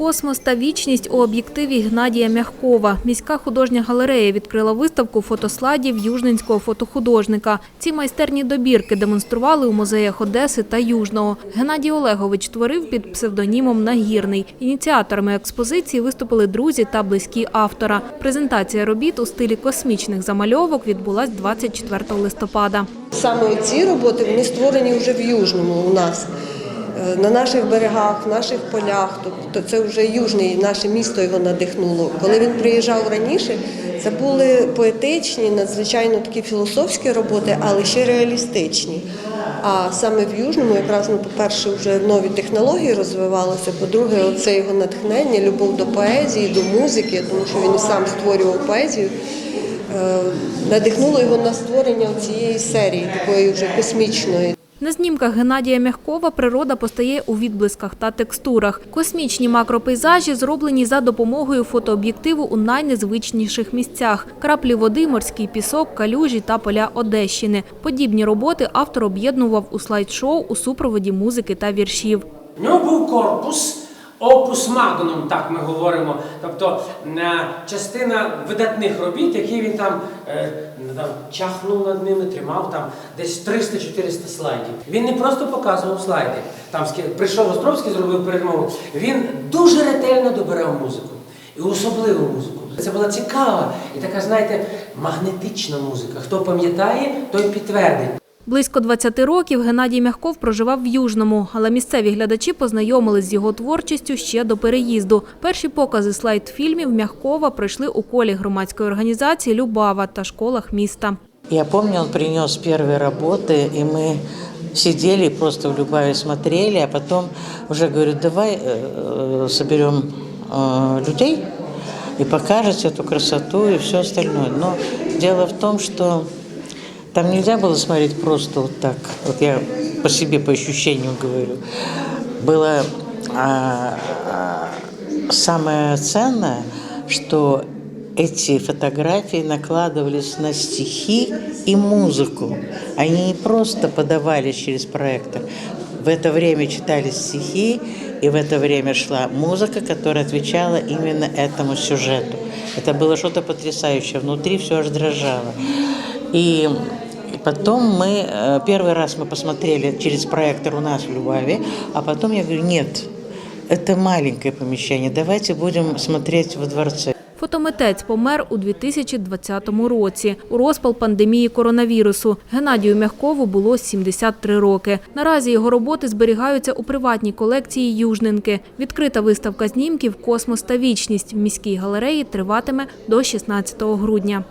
Космос та вічність у об'єктиві Гнадія Мягкова. Міська художня галерея відкрила виставку фотосладів южненського фотохудожника. Ці майстерні добірки демонстрували у музеях Одеси та Южного. Геннадій Олегович творив під псевдонімом Нагірний. Ініціаторами експозиції виступили друзі та близькі автора. Презентація робіт у стилі космічних замальовок відбулась 24 листопада. Саме ці роботи вони створені вже в Южному у нас. На наших берегах, в наших полях, тобто це вже южний, наше місто його надихнуло. Коли він приїжджав раніше, це були поетичні, надзвичайно такі філософські роботи, але ще реалістичні. А саме в Южному, якраз, ну, по-перше, вже нові технології розвивалися. По-друге, оце його натхнення, любов до поезії, до музики, тому що він і сам створював поезію. е, Надихнуло його на створення цієї серії, такої вже космічної. На знімках Геннадія Мягкова природа постає у відблисках та текстурах. Космічні макропейзажі зроблені за допомогою фотооб'єктиву у найнезвичніших місцях: краплі води, морський пісок, калюжі та поля Одещини. Подібні роботи автор об'єднував у слайд-шоу у супроводі музики та віршів. У нього був корпус, опус магнум, так ми говоримо. Тобто е, частина видатних робіт, які він там, е, там чахнув над ними, тримав там десь 300-400 слайдів. Він не просто показував слайди. Там прийшов Островський, зробив передмову. Він дуже ретельно добирав музику. І особливу музику. Це була цікава і така, знаєте, магнетична музика. Хто пам'ятає, той підтвердить. Близько 20 років Геннадій Мягков проживав в Южному, але місцеві глядачі познайомились з його творчістю ще до переїзду. Перші покази слайд-фільмів Мягкова пройшли у колі громадської організації Любава та школах міста. Я помню, он принес первые работы, и мы сидели и просто в Любаве смотрели, а потом уже говорю, давай э, соберем э, людей и покажете эту красоту и все остальное. Но дело в том, что Там нельзя было смотреть просто вот так. Вот я по себе, по ощущениям говорю. Было а, а, самое ценное, что эти фотографии накладывались на стихи и музыку. Они не просто подавались через проектор. В это время читались стихи, и в это время шла музыка, которая отвечала именно этому сюжету. Это было что-то потрясающее. Внутри все аж дрожало. И и потом мы, э, первый раз мы посмотрели через проектор у нас в Любаве, а потом я говорю, нет, это маленькое помещение, давайте будем смотреть во дворце. Фотомитець помер у 2020 році у розпал пандемії коронавірусу. Геннадію Мягкову було 73 роки. Наразі його роботи зберігаються у приватній колекції Южненки. Відкрита виставка знімків Космос та вічність в міській галереї триватиме до 16 грудня.